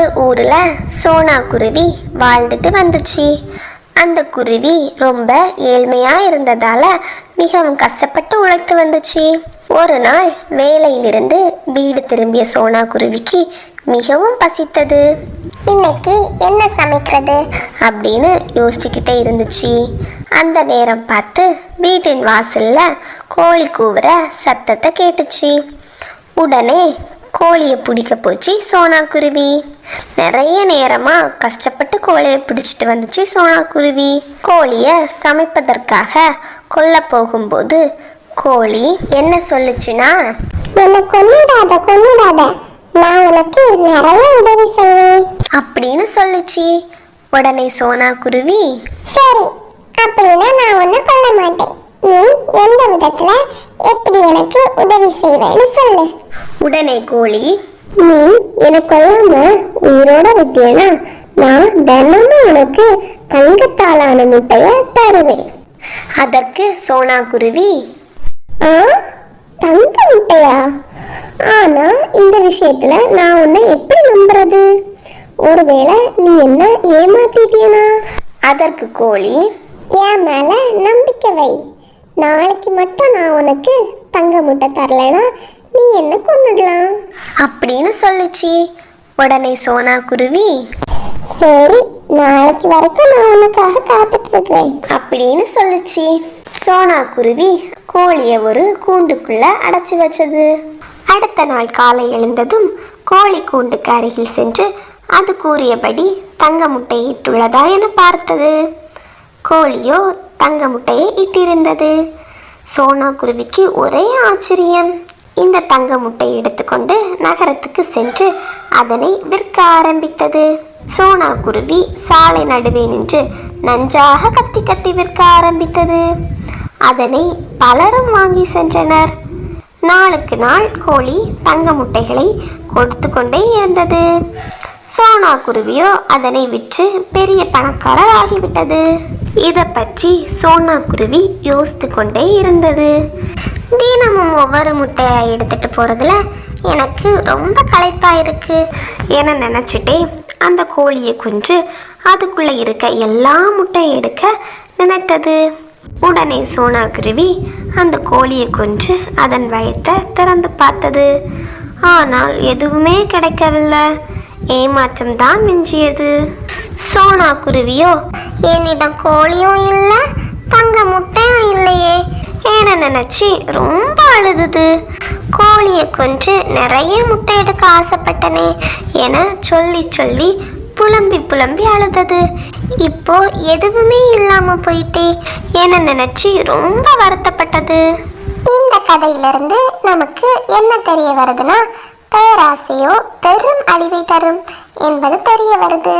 ஒரு ஊர்ல சோனா குருவி வாழ்ந்துட்டு வந்துச்சு. அந்த குருவி ரொம்ப ஏழ்மையா இருந்ததால மிகவும் கஷ்டப்பட்டு உழைத்து வந்துச்சு. ஒரு நாள் வேலையிலிருந்து வீடு திரும்பிய சோனா குருவிக்கு மிகவும் பசித்தது. இன்னைக்கு என்ன சமைக்கிறது? அப்படின்னு யோசிச்சுக்கிட்டே இருந்துச்சு. அந்த நேரம் பார்த்து வீட்டின் வாசல்ல கோழி கூவுற சத்தத்தை கேட்டுச்சு. உடனே கோழியை பிடிக்க போச்சு. சோனா குருவி. நிறைய நேரமா கஷ்டப்பட்டு கோழியை பிடிச்சிட்டு வந்துச்சு சோனா குருவி. கோழியை சமைப்பதற்காக கொல்ல போகும்போது கோழி என்ன சொல்லுச்சுன்னா என்னை கொன்னிடாத கொன்னிடாத. நான் உனக்கு நிறைய உதவி செய்வேன். அப்படின்னு சொல்லுச்சு. உடனே சோனா குருவி சரி அப்படின்னா நான் உன்னை கொல்ல மாட்டேன். நீ எந்த விதத்துல எப்படி எனக்கு உதவி செய்வேன்னு சொல்லு. உடனே கோழி நீ என்னை கொல்லாம உயிரோட விட்டியனா? நான் தினமும் உனக்கு தங்கத்தாலான முட்டைய தருவேன். அதற்கு சோனா குருவி ஆ? தங்க முட்டையா? ஆனா இந்த விஷயத்துல நான் உன்னை எப்படி நம்புறது? ஒருவேளை நீ என்ன ஏமாத்திட்டியனா அதற்கு கோழி என் மேல நம்பிக்கை வை. நாளைக்கு மட்டும் நான் உனக்கு தங்க முட்டை தரலைனா நீ என்ன கொண்டுடலாம்? அப்படின்னு சொல்லுச்சு. உடனே சோனா குருவி சரி நாளைக்கு வரைக்கும் நான் உனக்காக காத்துட்டு இருக்கிறேன் அப்படின்னு சொல்லுச்சு. சோனா குருவி கோழியை ஒரு கூண்டுக்குள்ள அடைச்சி வச்சது. அடுத்த நாள் காலை எழுந்ததும் கோழி கூண்டுக்கு அருகில் சென்று அது கூறியபடி தங்க முட்டையை இட்டுள்ளதா என பார்த்தது. கோழியோ தங்க முட்டையை இட்டிருந்தது. சோனா குருவிக்கு ஒரே ஆச்சரியம். இந்த தங்க முட்டையை எடுத்துக்கொண்டு நகரத்துக்கு சென்று அதனை விற்க ஆரம்பித்தது. சோனா குருவி சாலை நடுவே நின்று நன்றாக கத்தி கத்தி விற்க ஆரம்பித்தது. அதனை பலரும் வாங்கி சென்றனர். நாளுக்கு நாள் கோழி தங்க முட்டைகளை கொடுத்து கொண்டே இருந்தது. சோனா குருவியோ அதனை விற்று பெரிய பணக்காரர் ஆகிவிட்டது. இதை பற்றி சோனா குருவி யோசித்து கொண்டே இருந்தது. தினமும் ஒவ்வொரு முட்டையை எடுத்துட்டு போகிறதுல எனக்கு ரொம்ப களைப்பாக இருக்குது என நினச்சிட்டே அந்த கோழியை குஞ்சு அதுக்குள்ளே இருக்க எல்லா முட்டையும் எடுக்க நினைத்தது. உடனே சோனா குருவி அந்த கோழியை கொன்று அதன் வயத்தை திறந்து பார்த்தது. ஆனால் எதுவுமே கிடைக்கவில்லை. ஏமாற்றம் தான் மிஞ்சியது. சோனா குருவியோ என்னிடம் கோழியும் இல்லை தங்க முட்டையும் இல்லையே. என நினச்சி ரொம்ப அழுதுது. கோழியை கொன்று நிறைய முட்டை எடுக்க ஆசைப்பட்டனே என சொல்லி சொல்லி புலம்பி புலம்பி அழுதது. இப்போ எதுவுமே இல்லாம போயிட்டே என நினைச்சு ரொம்ப வருத்தப்பட்டது. இந்த கதையிலிருந்து நமக்கு என்ன தெரிய வருதுன்னா பேராசையோ பெரும் அழிவை தரும் என்பது தெரிய வருது.